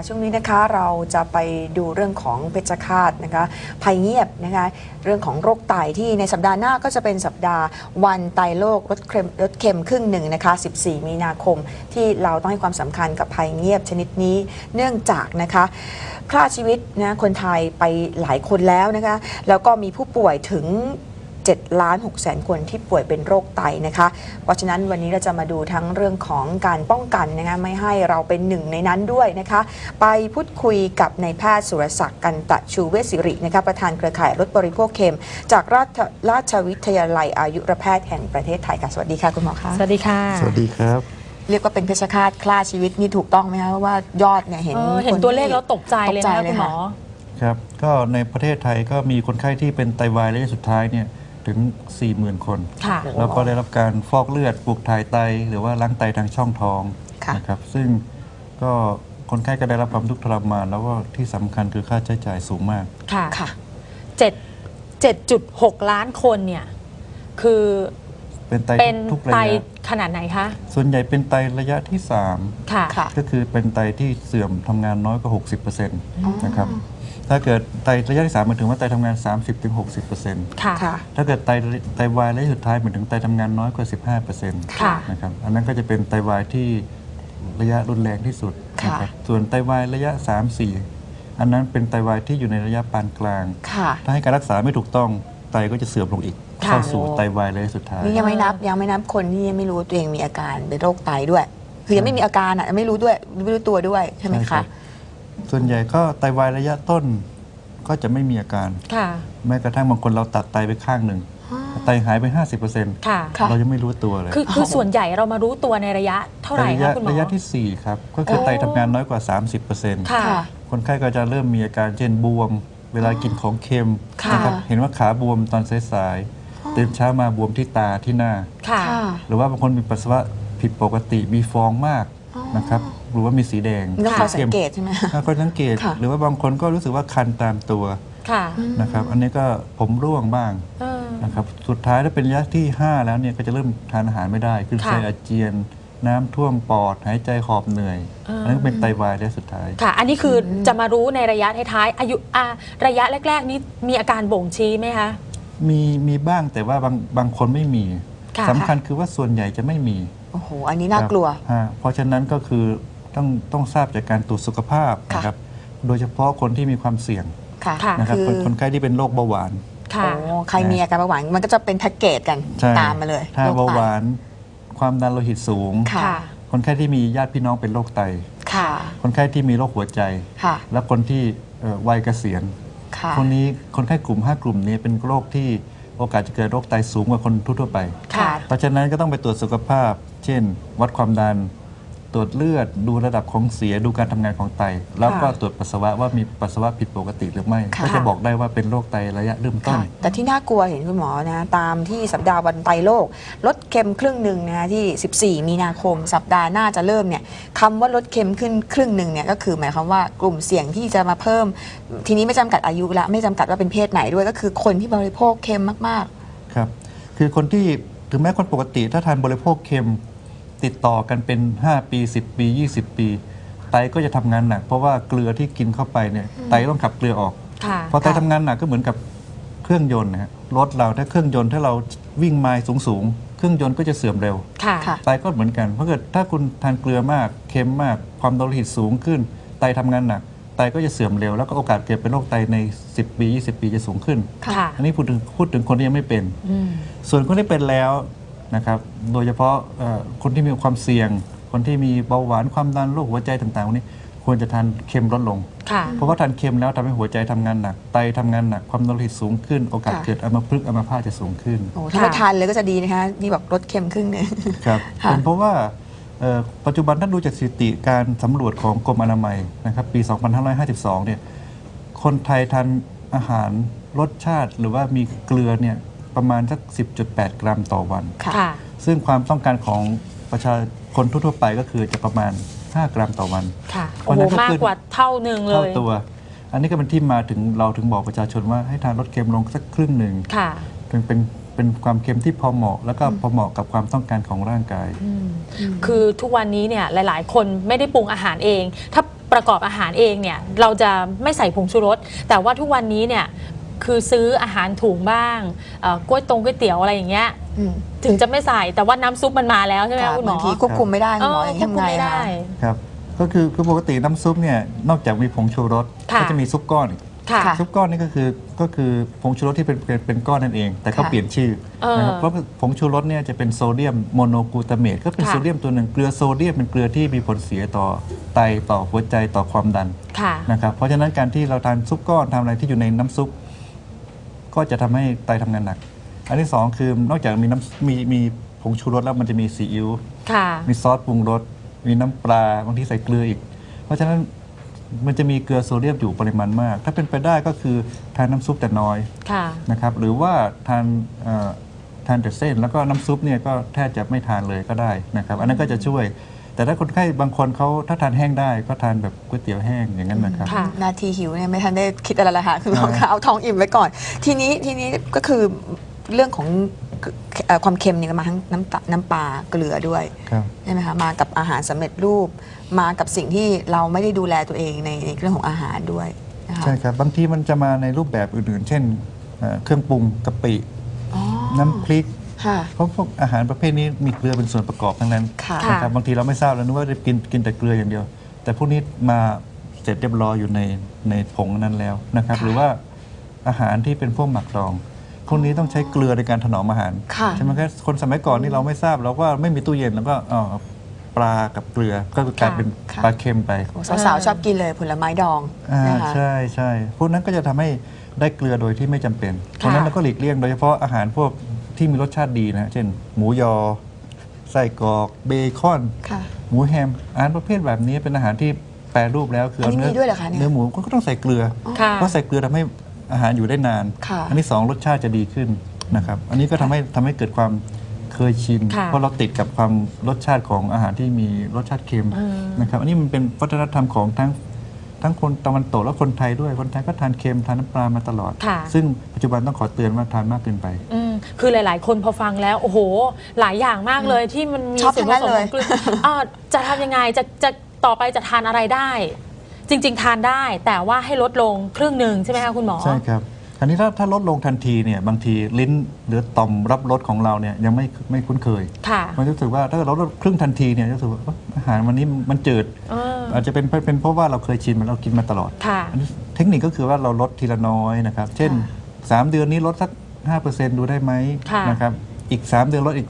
มาช่วงนี้นะคะเราจะไปดูเรื่องของเพชฌฆาตนะคะภัยเงียบนะคะเรื่องของโรคไตที่ในสัปดาห์หน้าก็จะเป็นสัปดาห์วันไตโลกลดเค็มลดเค็มครึ่งหนึ่งนะคะ14 มีนาคมที่เราต้องให้ความสำคัญกับภัยเงียบชนิดนี้ เนื่องจากนะคะฆ่าชีวิตนะคนไทยไปหลายคนแล้วนะคะแล้วก็มีผู้ป่วยถึง 7 ล้าน6แสนคนที่ป่วยเป็นโรคไตนะคะ เพราะฉะนั้นวันนี้เราจะมาดูทั้งเรื่องของการป้องกันนะคะไม่ให้เราเป็นหนึ่งในนั้นด้วยนะคะ ไปพูดคุยกับนายแพทย์สุรศักดิ์กันตะชูเวชศิรินะคะประธานเครือข่ายลดบริโภคเค็ม จากราชราชวิทยาลัยอายุรแพทย์แห่งประเทศไทยค่ะสวัสดีค่ะคุณหมอคะสวัสดีค่ะ สวัสดีครับ เรียกว่าเป็นเพชฌฆาตฆ่าชีวิตนี่ถูกต้องไหมคะเพราะว่ายอดเนี่ยเห็นเออเห็นคตัวเลขที่แล้วตกใจเลยตกใจนะเลยคุณหมอค่ะครับ ก็ในประเทศไทยก็มีคนไข้ที่เป็นไตวายระยะสุดท้ายเนี่ย ถึง 40,000 คน ค่ะ แล้วก็ได้รับการฟอกเลือดปลูกถ่ายไต หรือว่าล้างไตทางช่องท้องค่ะ นะครับ ซึ่งก็คนไข้ก็ได้รับความทุกข์ทรมาน แล้วก็ที่สำคัญคือค่าใช้จ่ายสูงมาก ค่ะค่ะ เจ็ดเจ็ดจุดหกล้านคนเนี่ย คือเป็นไตเป็นทุกระไตยะขนาดไหนคะ ส่วนใหญ่เป็นไตระยะที่ค่ะ ค่ะ3ก็คือเป็นไตที่เสื่อมทำงานน้อยกว่า 60%นะครับ ถ้าเกิดไตระยะที่3หมายถึงว่าไตทำงาน 30-60%ค่ะ ค่ะ ถ้าเกิดไตไตวายระยะสุดท้ายหมายถึงไตทำงานน้อยกว่า 15%ค่ะนะครับอันนั้นก็จะเป็นไตวายที่ระยะรุนแรงที่สุดค่ะนะครับส่วนไตวายระยะ 3 4 อันนั้นเป็นไตวายที่อยู่ในระยะปานกลาง ค่ะ ถ้าให้การรักษาไม่ถูกต้องไตก็จะเสื่อมลงอีก ค่ะ เข้าสู่ไตวายระยะสุดท้าย นี่ยังไม่นับยังไม่นับคนที่ยังไม่รู้ตัวเองมีอาการเป็นโรคไตด้วย คือยังไม่มีอาการอะไม่รู้ด้วยไม่รู้ตัวด้วยใช่ไหมใช่ครัคะ บ ส่วนใหญ่ก็ไตวายระยะต้นก็จะไม่มีอาการ ค่ะ แม้กระทั่งบางคนเราตัดไตไปข้างหนึ่ง ไตหายไป 50%ค่ะ ค่ะ เรายังไม่รู้ตัวเลยคือคือส่วนใหญ่เรามารู้ตัวในระยะเท่าไหร่ระคะยะคุณหมอ ระยะที่4ครับ ก็คือโอ้ไตทำงานน้อยกว่า 30%ค่ะ ค่ะ คนไข้ก็จะเริ่มมีอาการเช่นบวม เวลากินของเค็มค่ะ นะครับเห็นว่าขาบวมตอนสายๆตื่นเช้ามาบวมที่ตาที่หน้า ค่ะ ค่ะ หรือว่าบางคนมีปัสสาวะผิดปกติมีฟองมากนะครับ หรือว่ามีสีแดงนี่ต้องคอยสัเข้งมเกตใช่ไหมถ้าก็สังเกต ค่ะ หรือว่าบางคนก็รู้สึกว่าคันตามตัวค่ะนะครับ อันนี้ก็ผมร่วงบ้างเออ นะครับ สุดท้ายถ้าเป็นระยะที่ 5 แล้วเนี่ยก็จะเริ่มทานอาหารไม่ได้ คือค่ะ ไส้อาเจียน น้ำท่วมปอด หายใจหอบเหนื่อยอ่าอันนั้นก็เป็นไตวายระยะสุดท้าย ค่ะ อันนี้คือจะมารู้ในระยะท้ายๆอายุอะระยะแรก ๆ นี้มีอาการบ่งชี้ไหมคะ มีมีบ้างแต่ว่าบางบางคนไม่มีค่ะ สำคัญคือว่าส่วนใหญ่จะไม่มีโอ้โห อันนี้น่ากลัวครับฮะเพราะฉะนั้นก็คือ ต้องต้องทราบจากการตรวจสุขภาพค่ะนะครับ โดยเฉพาะคนที่มีความเสี่ยงค่ะค่ะนะครับคือคนคนไข้ที่เป็นโรคเบาหวานค่ะโอ้ใครมีอาการเบาหวานมันก็จะเป็นแพ็กเกจกันใช่ตามมาเลย ถ้าโรคไตเบาหวาน ความดันโลหิตสูงค่ะค่ะคนไข้ที่มีญาติพี่น้องเป็นโรคไตค่ะคนไข้ที่มีโรคหัวใจค่ะและคนที่เอ่อวัยเกษียณค่ะคนนี้คนไข้กลุ่ม 5 กลุ่มนี้เป็นโรคที่โอกาสจะเกิดโรคไตสูงกว่าคนทั่วๆไปค่ะเพราะฉะนั้นก็ต้องไปตรวจสุขภาพ เช่น วัดความดัน ตรวจเลือดดูระดับของเสียดูการทำงานของไต แล้วก็ตรวจปัสสาวะว่ามีปัสสาวะผิดปกติหรือไม่ค่ะ ก็จะบอกได้ว่าเป็นโรคไตระยะเริ่มต้น ค่ะแต่ที่น่ากลัวเห็นคุณหมอนะ ตามที่สัปดาห์วันไตโลก ลดเค็มครึ่งหนึ่งนะที่ 14 มีนาคม สัปดาห์หน้าจะเริ่มเนี่ยคำว่าลดเค็มขึ้นครึ่งหนึ่งเนี่ยก็คือหมายความว่ากลุ่มเสี่ยงที่จะมาเพิ่ม ทีนี้ไม่จำกัดอายุละไม่จำกัดว่าเป็นเพศไหนด้วยก็คือคนที่บริโภคเค็มมาก ครับ คือคนที่ถึงแม้คนปกติถ้าทานบริโภคเค็ม ติดต่อกันเป็น 5 ปี 10 ปี 20 ปี ไตก็จะทำงานหนัก เพราะว่าเกลือที่กินเข้าไปเนี่ยไตต้องขับเกลือออกค่ะพอไตทำงานหนักก็เหมือนกับเครื่องยนต์นะฮะรถเราถ้าเครื่องยนต์ถ้าเราวิ่งไมล์สูงๆเครื่องยนต์ก็จะเสื่อมเร็ว ค่ะ ค่ะ ไตก็เหมือนกัน เพราะเกิดถ้าคุณทานเกลือมาก เค็มมาก ความดันโลหิตสูงขึ้น ไตทำงานหนัก ไตก็จะเสื่อมเร็ว แล้วก็โอกาสเกิดเป็นโรคไตใน 10 ปี 20 ปีจะสูงขึ้น ค่ะ อันนี้พูดถึงพูดถึงคนที่ยังไม่เป็น อืม ส่วนคนที่เป็นแล้ว นะครับ โดยเฉพาะเอ่อคนที่มีความเสี่ยง คนที่มีเบาหวานความดันโรคหัวใจต่างๆพวกนี้ควรจะทานเค็มลดลงค่ะเพราะว่าทานเค็มแล้วทำให้หัวใจทำงานหนัก ไตทำงานหนัก ความดันโลหิตสูงขึ้น โอกาสค่ะเกิดอัมพฤกษ์อัมพาตจะสูงขึ้นๆโอ้ถ้าไม่ทานเลยก็จะดีนะคะนี่บอกลดเค็มครึ่งหนึ่งครับค่ะเป็นเพราะว่าเอ่อปัจจุบันถ้าดูจากสถิติการสำรวจของกรมอนามัยนะครับปี 2552 เนี่ย คนไทยทานอาหารรสชาติหรือว่ามีเกลือเนี่ย ประมาณสัก 10.8 กรัมต่อวันค่ะค่ะ ซึ่งความต้องการของประชาคนทั่วๆไปก็คือจะประมาณ 5 กรัมต่อวัน ค่ะวัโอ้นโหนั้นก็มากขึ้นกว่าเท่าหนึ่งเลเท่าย ตัว อันนี้ก็เป็นที่มาถึงเราถึงบอกประชาชนว่าให้ทานรสเค็มลงสักครึ่งหนึ่งค่ะ เป็นเป็นเป็นความเค็มที่พอเหมาะ แล้วก็พอเหมาะกับความต้องการของร่างกาย คือทุกวันนี้เนี่ยหลาย ๆ คนไม่ได้ปรุงอาหารเอง ถ้าประกอบอาหารเองเนี่ยเราจะไม่ใส่ผงชูรส แต่ว่าทุกวันนี้เนี่ย คือซื้ออาหารถุงบ้างเอ่อกล้วยตรงก๋วยเตี๋ยวอะไรอย่างเงี้ยอืมถึงจะไม่ใส่แต่ว่าน้ำซุปมันมาแล้วใช่ไหมค่ะคะคุณหมบาองทีควบคุมไม่ได้คุณหมออย่างนี้ควบทำคุมไงไม่คะได้ครับก็คือคือปกติน้ำซุปเนี่ยนอกจากมีผงชูรสค่ะก็จะมีซุปก้อนอีกค่ะค่ะซุปก้อนนี่ก็คือก็คือผงชูรสที่เป็นเป็นเป็นก้อนนั่นเอง แต่เขาค่ะเปลี่ยนชื่อเออนะครับเพราะผงชูรสเนี่ยจะเป็นโซเดียมโมโนกลูตาเมตก็เป็นค่ะ โซเดียมตัวหนึ่งเกลือโซเดียมเป็นเกลือที่มีผลเสียต่อไตต่อหัวใจต่อความดันค่ะ นะครับเพราะฉะนั้นการที่เราทานซุปก้อนทำอะไรที่อยู่ในน้ำซุป ก็จะทำให้ไตทำงานหนัก อันที่สองคือนอกจากมีน้ำมีมีผงชูรสแล้วมันจะมีซีอิ๊วค่ะมีซอสปรุงรสมีน้ำปลาบางทีใส่เกลืออีก เพราะฉะนั้นมันจะมีเกลือโซเดียมอยู่ปริมาณมาก ถ้าเป็นไปได้ก็คือทานน้ำซุปแต่น้อยค่ะนะครับหรือว่าทานเอ่อทานแต่เส้นแล้วก็น้ำซุปเนี่ยก็แทบจะไม่ทานเลยก็ได้นะครับ อันนั้นก็จะช่วย แต่ถ้าคนไข้บางคนเขาถ้าทานแห้งได้ก็ทานแบบก๋วยเตี๋ยวแห้งอย่างนั้นนะครับ ค่ะนาทีหิวเนี่ยไม่ทันได้คิดอะไรละค่ะคือบอกค่ะเอาท้องอิ่มไว้ก่อน ทีนี้ทีนี้ก็คือเรื่องของเอ่อความเค็มเนี่ยก็มาทั้งน้ำตาน้ำปลาเกลือด้วยครับ ใช่ไหมคะมากับอาหารสำเร็จรูป มากับสิ่งที่เราไม่ได้ดูแลตัวเองในในเรื่องของอาหารด้วยนะคะใช่ครับบางทีมันจะมาในรูปแบบอื่นๆ เช่นเอ่อเครื่องปรุงกะปิ อ๋อ น้ำพริก ค่ะ เพราะพวกอาหารประเภทนี้มีเกลือเป็นส่วนประกอบทั้งนั้นค่ะค่ะนะครับบางทีเราไม่ทราบแล้วนึกว่าจะกินกินแต่เกลืออย่างเดียว แต่พวกนี้มาเสร็จเรียบร้อยอยู่ในในผงนั้นแล้วนะครับค่ะหรือว่าอาหารที่เป็นพวกหมักดอง พวกนี้ต้องใช้เกลือในการถนอมอาหารค่ะใช่ไหมครับคนสมัยก่อนนี่เราไม่ทราบเราก็ไม่มีตู้เย็นแล้วก็เอาปลากับเกลือก็กลายเป็นค่ะ ปลาเค็มไป โอ้สาวๆชอบกินเลยผลไม้ดองอ่านะคะ ใช่ใช่พวกนั้นก็จะทำให้ได้เกลือโดยที่ไม่จำเป็นเพราะฉะนั้นเราก็หลีกเลี่ยงโดยเฉพาะอาหารพวก ที่มีรสชาติดีนะ เช่น หมูยอ ไส้กรอกเบคอน ค่ะ หมูแฮมอาหารประเภทแบบนี้เป็นอาหารที่แปรรูปแล้วคืออันนี้เนื้มีด้วยเหรอคะเนี่ย เนื้อหมูก็ต้องใส่เกลือ ค่ะ เพราะใส่เกลือทำให้อาหารอยู่ได้นาน ค่ะ อันที่สองรสชาติจะดีขึ้นนะครับ อันนี้ก็ทำให้ทำให้เกิดความเคยชิน ค่ะเพราะเราติดกับความรสชาติของอาหารที่มีรสชาติเค็มอืม นะครับ อันนี้มันเป็นวัฒนธรรมของทั้งทั้งคนตะวันตกและคนไทยด้วย คนไทยก็ทานเค็มทานน้ำปลามาตลอด ค่ะ ซึ่งปัจจุบันต้องขอเตือนว่าทานมากเกินไป อืม คือหลาย ๆ คนพอฟังแล้วโอ้โห หลายอย่างมากเลยที่มันมีชอบส่วนผทั้งนั้นสมเลยของเกลืออ่าจะทำยังไงจะจะต่อไปจะทานอะไรได้ จริง ๆ ทานได้ แต่ว่าให้ลดลงครึ่งหนึ่งใช่ไหมคะคุณหมอ ใช่ครับอันนี้ถ้าถ้าลดลงทันทีเนี่ยบางทีลิ้นหรือต่อมรับรสของเราเนี่ยยังไม่ไม่คุ้นเคย ค่ะมันจะรู้สึกว่าถ้าเกิดเราลดครึ่งทันทีเนี่ยจะรู้สึกว่าเอ้ยอาหารวันนี้มันจืด เอออาจจะเป็นเป็นเพราะว่าเราเคยชินมันเรากินมาตลอดค่ะ อันนี้เทคนิคก็คือว่าเราลดทีละน้อยนะครับ เช่น3เดือนนี้ลดสัก 5%ดูได้ไหมค่ะ นะครับอีก 3 เดือนลดอีก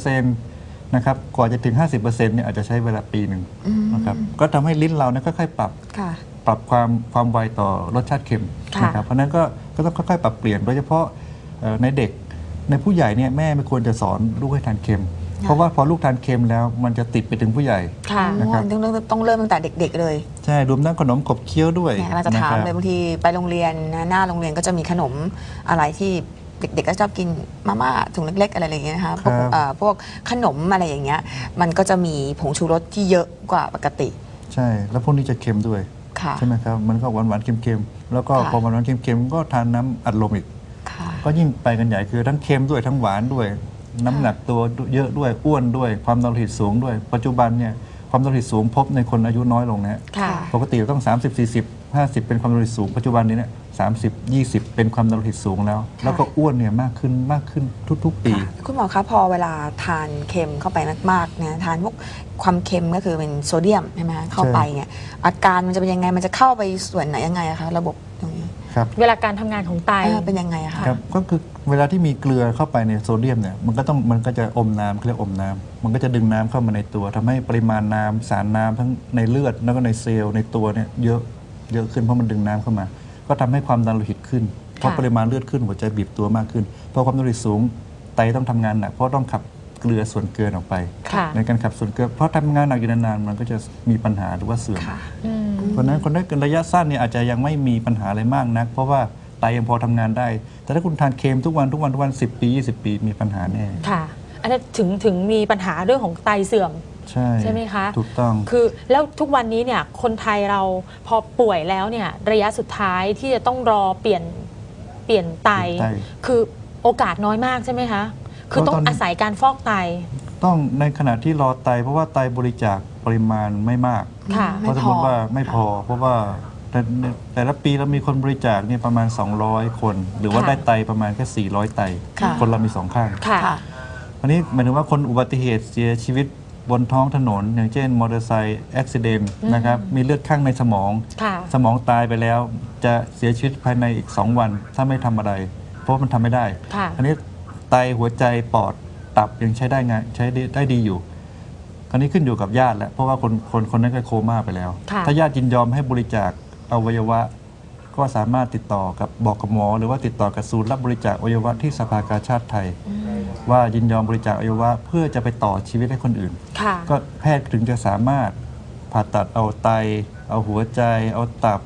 10%นะครับกว่าจะถึง 50%เนี่ยอาจจะใช้เวลาปีหนึ่งอืมนะครับก็ทำให้ลิ้นเราเนี่ยค่อยๆปรับ ค่ะ ปรับความความไวต่อรสชาติเค็มค่ะนะครับเพราะฉะนั้นก็ก็ต้องค่อยๆ ปรับเปลี่ยนโดยเฉพาะเอ่อในเด็กในผู้ใหญ่เนี่ยแม่ไม่ควรจะสอนลูกให้ทานเค็มเพราะว่าพอลูกทานเค็มแล้วมันจะติดไปถึงผู้ใหญ่ ค่ะนะครับต้องเริ่มต้องเริ่มตั้งแต่เด็ก ๆ เลยใช่รวมทั้งขนมขบเคี้ยวด้วยเนี่ยเราจะถามนะครับเลยบางทีไปโรงเรียนนะหน้าโรงเรียนก็จะมีขนมอะไรที่ เด็กๆก็ชอบกินมาม่าถุงเล็ก ๆ อะไรอย่างเงี้ยนะคะพวกครับ เอ่อพวกขนมอะไรอย่างเงี้ย มันก็จะมีผงชูรสที่เยอะกว่าปกติใช่ แล้วพวกนี้จะเค็มด้วย ค่ะ ใช่ไหมครับ มันก็หวานหวานๆเค็มๆ แล้วก็ค่ะ พอหวานหวานๆเค็มๆ ก็ทานน้ำอัดลมอีก ค่ะ ก็ยิ่งไปกันใหญ่คือทั้งเค็มด้วยทั้งหวานด้วย น้ำหนักตัวเยอะด้วยอ้วนด้วย ความดันโลหิตสูงด้วย ปัจจุบันเนี่ยความดันโลหิตสูงพบในคนอายุน้อยลงนะฮะค่ะ ปกติต้อง 30 40 50 เป็นความดันโลหิตสูง ปัจจุบันนี้เนี่ย30 20เป็นความดันโลหิตสูงแล้ว แล้วก็อ้วนเนี่ยมากขึ้นมากขึ้นทุก ๆ ปี คุณหมอคะพอเวลาทานเค็มเข้าไปมากๆนะทานพวกความเค็มก็คือเป็นโซเดียมใช่ไหมคะเข้าไปเนี่ยอาการมันจะเป็นยังไงมันจะเข้าไปส่วนไหนยังไงอะคะระบบตรงนี้ครับเวลาการทำงานของไตเออเป็นยังไงอะคะครับก็คือเวลาที่มีเกลือเข้าไปในโซเดียมเนี่ยมันก็ต้องมันก็จะอมน้ำเขาเรียกอมน้ำมันก็จะดึงน้ำเข้ามาในตัวทำให้ปริมาณน้ำสารน้ำทั้งในเลือดแล้วก็ในเซลล์ในตัวเนี่ยเยอะ เยอะขึ้นเพราะมันดึงน้ำเข้ามา ก็ทำให้ความดันโลหิตขึ้นเพราะค่ะปริมาณเลือดขึ้นหัวใจบีบตัวมากขึ้นพอความดันโลหิตสูงไตต้องทำงานหนักเพราะต้องขับเกลือส่วนเกินออกไปค่ะในการขับส่วนเกินเพราะทำงานหนักอยู่นานๆมันก็จะมีปัญหาหรือว่าเสื่อมค่ะอืมเพราะฉะนั้นคนได้เกินระยะสั้นเนี่ยอาจจะยังไม่มีปัญหาอะไรมากนัก เพราะว่าไตยังพอทำงานได้ แต่ถ้าคุณทานเค็มทุกวันทุกวันทุกวัน10 ปี 20 ปีมีปัญหาแน่ค่ะอันนั้นถึงถึงมีปัญหาเรื่องของไตเสื่อม ใช่ใช่ไหมคะ ถูกต้อง คือแล้วทุกวันนี้เนี่ยคนไทยเราพอป่วยแล้วเนี่ยระยะสุดท้ายที่จะต้องรอเปลี่ยนเปลี่ยนไตไต คือโอกาสน้อยมากใช่ไหมคะ คือต้องตอนนี้อาศัยการฟอกไต ต้องในขณะที่รอไต เพราะว่าไตบริจาคปริมาณไม่มาก ค่ะไม่เพราะสมมติพอว่าไม่พอ เพราะว่าแต่แต่ละปีเรามีคนบริจาคเนี่ยประมาณ 200 คน หรือว่าค่ะได้ไตประมาณแค่ 400 ไต ค่ะ คนเรามีสองข้างค่ะ ค่ะ อันนี้หมายถึงว่าคนอุบัติเหตุเสียชีวิต บนท้องถนน อย่างเช่นมอเตอร์ไซค์อุบิเหตุนะครับมีเลือดข้างในสมอง ค่ะ สมองตายไปแล้วจะเสียชีวิตภายในอีก 2 วัน ถ้าไม่ทำอะไร เพราะมันทำไม่ได้ ค่ะ อันนี้ไตหัวใจปอดตับยังใช้ได้งานใช้ได้ได้ดีอยู่คราวนี้ขึ้นอยู่กับญาติแล้วเพราะว่าคนคนคนนั้นก็โคม่าไปแล้ว ค่ะ ถ้าญาติยินยอมให้บริจาคอวัยวะ ก็สามารถติดต่อกับบอกกับหมอ หรือว่าติดต่อกับศูนย์รับบริจาคอวัยวะที่สภากาชาติไทย ว่ายินยอมบริจาคอวัยวะเพื่อจะไปต่อชีวิตให้คนอื่น ค่ะ ก็แพทย์ถึงจะสามารถผ่าตัดเอาไต เอาหัวใจ เอาตับ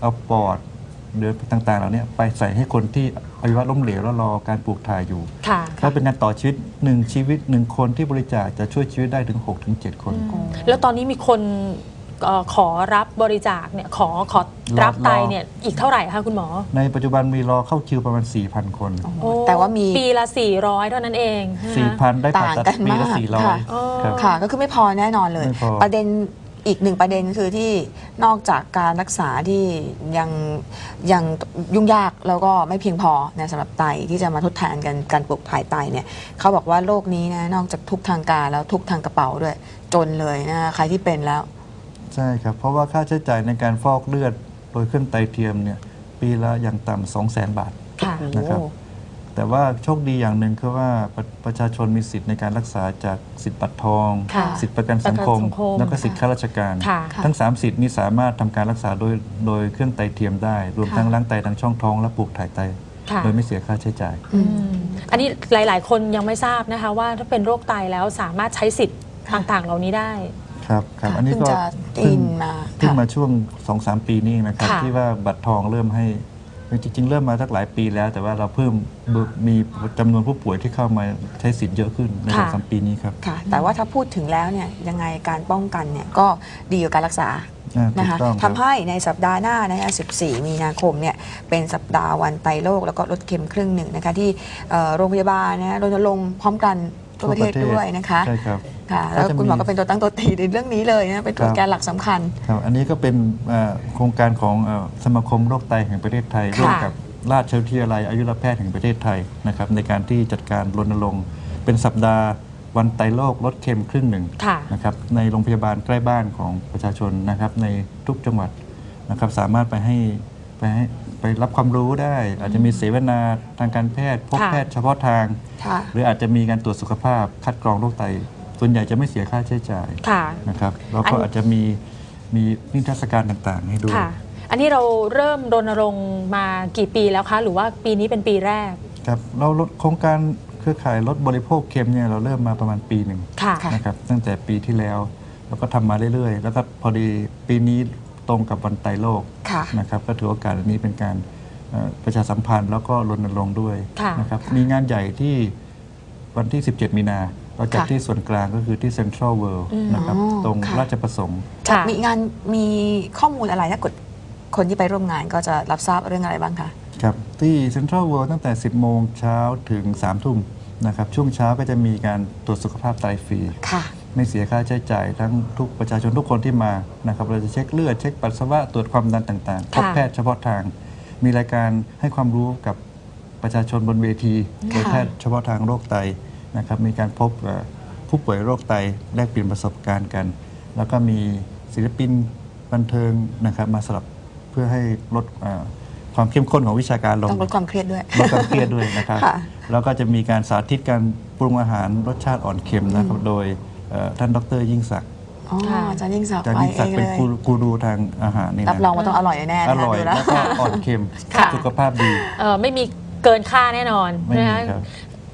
เอาปอดหรือต่างๆ เหล่านี้ไปใส่ให้คนที่อวัยวะล้มเหลวแล้วรอการปลูกถ่ายอยู่ ค่ะถ้าเป็นการต่อชีวิตหนึ่งชีวิตหนึ่งคนที่บริจาคจะช่วยชีวิตได้ถึง6ถึง7คน แล้วตอนนี้มีคนเอ่อขอรับบริจาคเนี่ยขอขอรับรอไตเนี่ยอีกเท่าไหร่คะคุณหมอ ในปัจจุบันมีรอเข้าคิวประมาณ 4,000 คนโอ้แต่ว่ามีปีละ 400 เท่านั้นเองใช่ไหมคะ4,000 ได้ผ่าตัดต่างกันปีละมากค่ะ400ครับค่ะ ก็คือไม่พอแน่นอนเลยไม่พอประเด็นอีกหนึ่งประเด็นคือที่นอกจากการรักษาที่ยังยังยุ่งยากแล้วก็ไม่เพียงพอนะสำหรับไตที่จะมาทดแทนกันการปลูกถ่ายไตเนี่ยเขาบอกว่าโรคนี้นะนอกจากทุกข์ทางกายแล้วทุกข์ทางกระเป๋าด้วยจนเลยนะใครที่เป็นแล้ว ใช่ครับ เพราะว่าค่าใช้จ่ายในการฟอกเลือดโดยเครื่องไตเทียมเนี่ยปีละอย่างต่ำ2 0 0 0 0 0บาทค่ะนะครับ แต่ว่าโชคดีอย่างหนึ่งคือว่าประประชาชนมีสิทธิ์ในการรักษาจากสิทธิบัตรทอง ค่ะสิทธิประกันสังคม ประกันสังคมแล้วก็สิทธิข้าราชการ ค่ะค่ะทั้ง 3 สิทธิ์นี้สามารถทำการรักษาโดยโดยเครื่องไตเทียมได้ รวมค่ะ ทั้งล้างไตทางช่องท้องและปลูกถ่ายไต ค่ะโดยไม่เสียค่าใช้จ่าย อือืมมอันนี้หลาย ๆ คนยังไม่ทราบนะคะว่าถ้าเป็นโรคไตแล้วสามารถใช้สิทธิ์ค่ะ ต่าง ๆ เหล่านี้ได้ ครับครับค่ะอันนี้เพิ่งก็จะได้เพิ่ยิงนมาเพิ่งค่ะ มาช่วง 2-3 ปีนี้เองนะครับ ค่ะ ที่ว่าบัตรทองเริ่มให้จริงๆ เริ่มมาสักหลายปีแล้ว แต่ว่าเราเพิ่มมีจำนวนผู้ป่วยที่เข้ามาใช้สิทธิ์เยอะขึ้นในสองสามปีนี้ครับค่ะ แต่ว่าถ้าพูดถึงแล้วเนี่ยยังไงการป้องกันเนี่ยก็ดีกว่าการรักษาอ่าถูนะกคะต้องคทำรับให้ในสัปดาห์หน้านะคะ14 มีนาคมเนี่ยเป็นสัปดาห์วันไตโรคแล้วก็ลดเข็มครึ่งหนึ่งนะคะที่เอ่อโรงพยาบาลนะรณรงค์พร้อมกัน ทั่วประเทศด้วยนะคะใช่ครับค่ะแล้วก็จะมีคุณหมอก็เป็นตัวตั้งตัวตีในเรื่องนี้เลยนะเป็นตัวครับแกนหลักสำคัญครับอันนี้ก็เป็นเอ่อโครงการของเอ่อสมาคมโรคไตแห่งประเทศไทยค่ะร่วมกับราชวิทยาลัยอายุรแพทย์แห่งประเทศไทยนะครับในการที่จัดการรณรงค์เป็นสัปดาห์วันไตโรคลดเค็มครึ่งหนึ่งค่ะนะครับในโรงพยาบาลใกล้บ้านของประชาชนนะครับในทุกจังหวัดนะครับสามารถไปให้ไปให้ ไปรับความรู้ได้ อาจจะมีเสวนาทางการแพทย์ พบค่ะแพทย์เฉพาะทาง ค่ะหรืออาจจะมีการตรวจสุขภาพคัดกรองโรคไต ส่วนใหญ่จะไม่เสียค่าใช้จ่ายค่ะ นะครับแล้วก็อัน อาจจะมีมีนิทรรศการต่างๆ ให้ดูค่ะ อันนี้เราเริ่มรณรงค์มากี่ปีแล้วคะ หรือว่าปีนี้เป็นปีแรกครับเราลดโครงการเครือข่ายลดบริโภคเค็มเนี่ยเราเริ่มมาประมาณปีหนึ่งค่ะ ค่ะ นะครับตั้งแต่ปีที่แล้วแล้วก็ทำมาเรื่อยๆ แล้วก็พอดีปีนี้ ตรงกับวันไตโลกค่ะนะครับก็ถือโอกาสอันนี้เป็นการเอ่อประชาสัมพันธ์แล้วก็รณรงค์ด้วยค่ะนะครับมีงานใหญ่ที่วันที่ 17 มีนาเราจัดค่ะที่ส่วนกลางก็คือที่เซ็นทรัลเวิลด์อืมนะครับอ๋อตรงค่ะราชประสงค์ค่ะมีงานมีข้อมูลอะไรถ้ากดคนที่ไปร่วมงานก็จะรับทราบเรื่องอะไรบ้างคะครับที่เซ็นทรัลเวิลด์ตั้งแต่ 10 โมงเช้าถึง 3 ทุ่มนะครับช่วงเช้าก็จะมีการตรวจสุขภาพไตฟรีค่ะ ไม่เสียค่าใช้จ่ายทั้งทุกประชาชนทุกคนที่มานะครับเราจะเช็คเลือดเช็คปัสสาวะตรวจความดันต่างๆพบค่ะแพทย์เฉพาะทาง มีรายการให้ความรู้กับประชาชนบนเวทีโดยแพทย์เฉพาะทางโรคไตนะครับมีการพบเอ่อผู้ป่วยโรคไตแลกเปลี่ยนประสบการณ์กัน แล้วก็มีศิลปินบันเทิงนะครับมาสลับเพื่อให้ลดเอ่อความเข้มข้นของวิชาการลงต้องลดความเครียดด้วยลดความเครียดด้วยนะครับค่ะแล้วก็จะมีการสาธิตการปรุงอาหารรสชาติอ่อนเค็มนะครับโดยเอ่อ ท่านดรยิ่งศักดิ์อ๋อค่ะอาจารย์ยิ่งศักดิ์อาจารย์ไปยิ่งเอศักดิ์งเป็นเลยกูกูรูทางอาหารนี่นะรับรองว่าต้องอร่อยแน่ๆอนะคะร่อยดูแล้แล้ววก็อ่อนเค็มค่ะ สุขภาพดี เอ่อไม่มีเกินค่าแน่นอนไม่มีนะคะครับ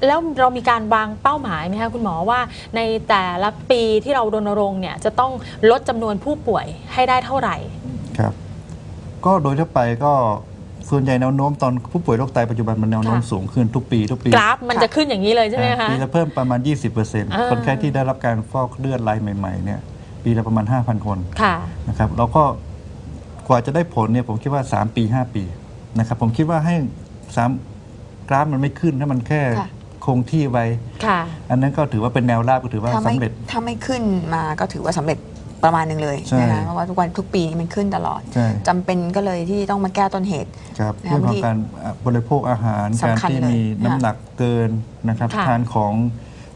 แล้วเรามีการวางเป้าหมายไหมคะคุณหมอว่า ในแต่ละปีที่เรารณรงค์เนี่ยจะต้องลดจำนวนผู้ป่วยให้ได้เท่าไหร่ ครับ ก็โดยทั่วไปก็ ส่วนใหญ่แนวโน้มตอนผู้ป่วยโรคไตปัจจุบันมันแนวโน้มค่ะสูงขึ้นทุกปีทุกปีกราฟมันจะขึ้นอย่างนี้เลยใช่ไหมคะปีละเพิ่มประมาณอ่า20%คนไข้ที่ได้รับการฟอกเลือดรายใหม่ๆเนี่ยปีละประมาณ 5,000 คนค่ะนะครับแล้วก็กว่าจะได้ผลเนี่ยผมคิดว่า 3 ปี 5 ปีนะครับผมคิดว่าให้สามกราฟมันไม่ขึ้นถ้ามันแค่ค่ะคงที่ไว้ค่ะอันนั้นก็ถือว่าเป็นแนวราบก็ถือว่าถ้าไม่สำเร็จถ้าไม่ขึ้นมาก็ถือว่าสำเร็จ ประมาณหนึ่งเลยใช่นะคะเพราะว่าทุกวันทุกปีมันขึ้นตลอดใช่ จำเป็นก็เลยที่ต้องมาแก้ต้นเหตุ ครับนะคะเรื่องขบางองทีการอะบริโภคอาหารสำการคัญที่เลยมีค่ะน้ำหนักเกินนะครับค่ะทานของ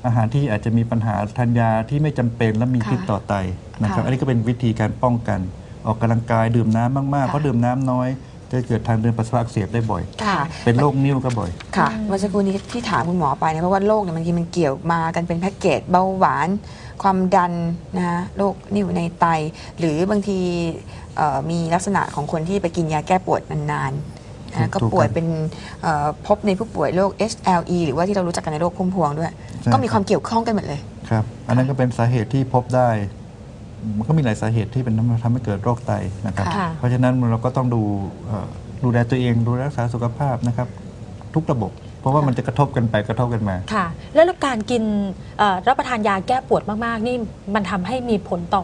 อาหารที่อาจจะมีปัญหาทานยาที่ไม่จำเป็นและมีค่ะพิษต่อไตนะครับ ค่ะอันนี้ก็เป็นวิธีการป้องกัน ออกกำลังกายดื่มน้ำมากๆ ค่ะ เพราะดื่มน้ำน้อย จะเกิดทางเดินปัสสาวะอักเสบได้บ่อย ค่ะ เป็นโรคนิ่วก็บ่อย ค่ะอืมเมื่อสักครู่นี้ที่ถามคุณหมอไปเนี่ยเพราะว่าโรคเนี่ยบางทีมันเกี่ยวมากันเป็นแพ็กเกจเบาหวาน ความดันนะคะโรคนิ่วในไต หรือบางทีเอ่อมีลักษณะของคนที่ไปกินยาแก้ปวดนานๆนะก็ถูกป่วยครับเป็นเอ่อพบในผู้ป่วยโรค SLE หรือว่าที่เรารู้จักกันในโรคพุ่มพวงด้วยใช่ก็มีครับความเกี่ยวข้องกันหมดเลยครับ อันนั้นก็เป็นสาเหตุที่พบได้ มันก็มีหลายสาเหตุที่เป็นทำทำให้เกิดโรคไตนะครับค่ะเพราะฉะนั้นเราก็ต้องดูเอ่อดูแลตัวเองดูแลรักษาสุขภาพนะครับ ทุกระบบ เพราะว่ามันจะกระทบกันไปกระทบกันมา ค่ะ แล้วการกินเอ่อรับประทานยาแก้ปวดมากๆ นี่มันทำให้มีผลต่อ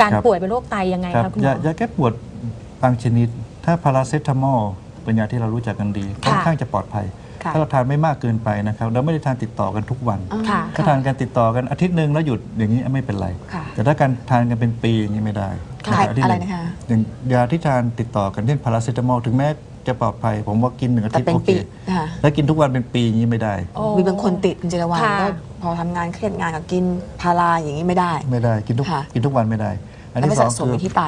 การครับ ป่วยเป็นโรคไตยังไงครับคะคุณหมยาอ ยาแก้ปวดบางชนิด ถ้าพาราเซตามอลเป็นยาที่เรารู้จักกันดีค่ะค่อนข้างจะปลอดภัย ค่ะ ถ้าเราทานไม่มากเกินไปนะครับเราไม่ได้ทานติดต่อกันทุกวัน อ่าค่ะ ถ้าทานกันติดต่อกันอาทิตย์หนึ่งแล้วหยุดอย่างนี้ไม่เป็นไร ค่ะ แต่ถ้าการทานกันเป็นปีอย่างนี้ไม่ได้ค่ะาทิตย์อะไรหงนะคะ อย่างยาที่ทานติดต่อกันเช่นพาราเซตามอลถึงแม้ จะปลอดภัย ผมว่ากินหนึ่งอาแต่ทิตย์เป็นโอเคปีนะคะแล้วกินทุกวันเป็นปีอย่างนี้ไม่ได้ โอ้ มีบางคนติดคุณเจรวันค่ะ ก็พอทำงานเครียดงานก็กินพาราอย่างนี้ไม่ได้ ไม่ได้กินทุกค่ะ กินทุกวันไม่ได้ อันแล้วที่ไปสอสะงสมคืออยู่ที่ไต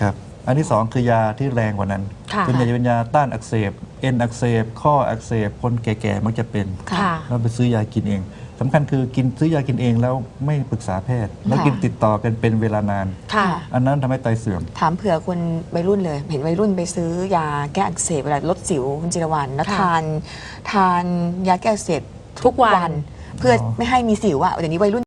ครับอันที่สองคือยาที่แรงกว่านั้นค่ะส่วนใหญ่จะเป็นยาต้านอักเสบเอ็นอักเสบข้ออักเสบคนแก่ๆมักจะเป็น ค่ะเราไปซื้อยากินเอง สำคัญคือกินซื้อยากินเองแล้วไม่ปรึกษาแพทย์ แล้วกินติดต่อกันเป็นเวลานาน ค่ะ อันนั้นทำให้ไตเสื่อม ถามเผื่อคนวัยรุ่นเลย เห็นวัยรุ่นไปซื้อยาแก้อักเสบเวลาลดสิวคุณจิรวันแล้วค่ะ ทาน ทานยาแก้อักเสบทุกวัน เพื่อออ ไม่ให้มีสิวอะเดี๋ยวนี้วัยรุ่น